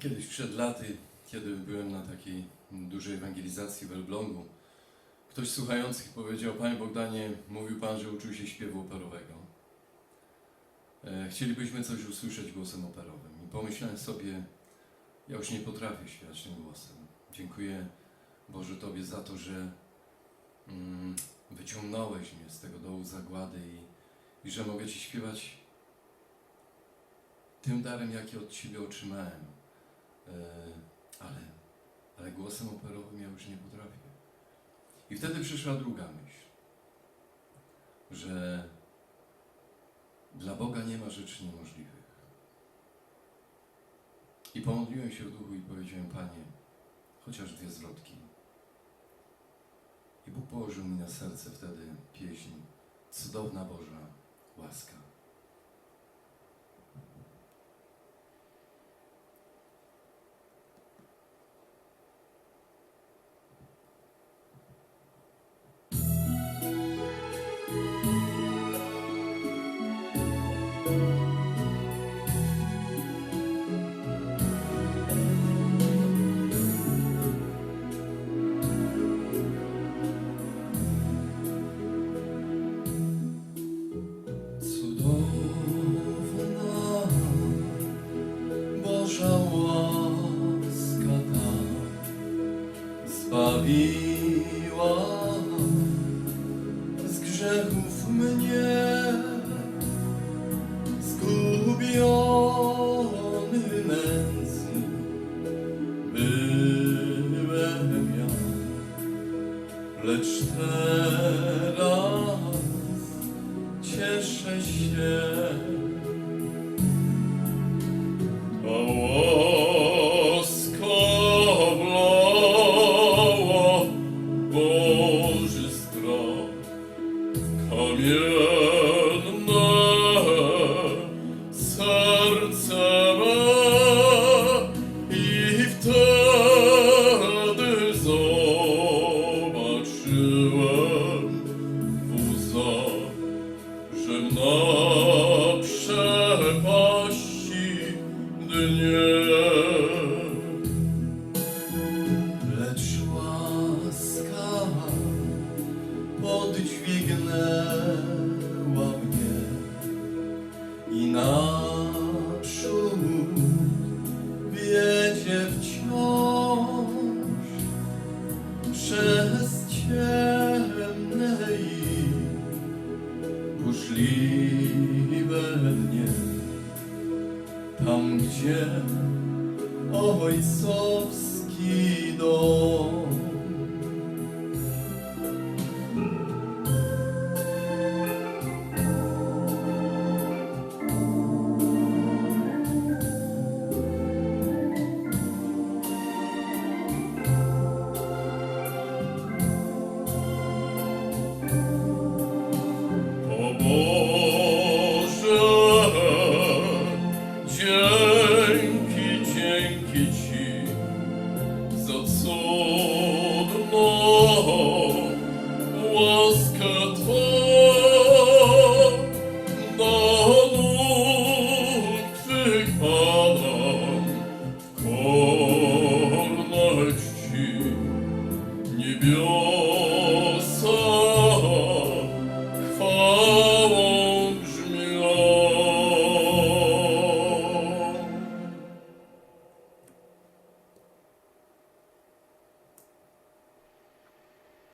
Kiedyś przed laty, kiedy byłem na takiej dużej ewangelizacji w Elblągu, ktoś słuchających powiedział, Panie Bogdanie, mówił Pan, że uczył się śpiewu operowego. E, Chcielibyśmy coś usłyszeć głosem operowym. I pomyślałem sobie, ja już nie potrafię śpiewać tym głosem. Dziękuję Boże Tobie za to, że mm, wyciągnąłeś mnie z tego dołu zagłady i, i że mogę Ci śpiewać tym darem, jaki od Ciebie otrzymałem. E, ale, ale głosem operowym ja już nie potrafię. I wtedy przyszła druga myśl, że dla Boga nie ma rzeczy niemożliwych. I pomodliłem się w duchu i powiedziałem, Panie, chociaż dwie zwrotki. I Bóg położył mi na serce wtedy pieśń Cudowna Boża łaska. Z grzechów mnie zgubiony nędzy byłem ja lecz teraz cieszę się. Przepaści dnie. Lecz łaska podźwignęła mnie i naprzód wiedzie wciąż przez tam gdzie ojcowski dom.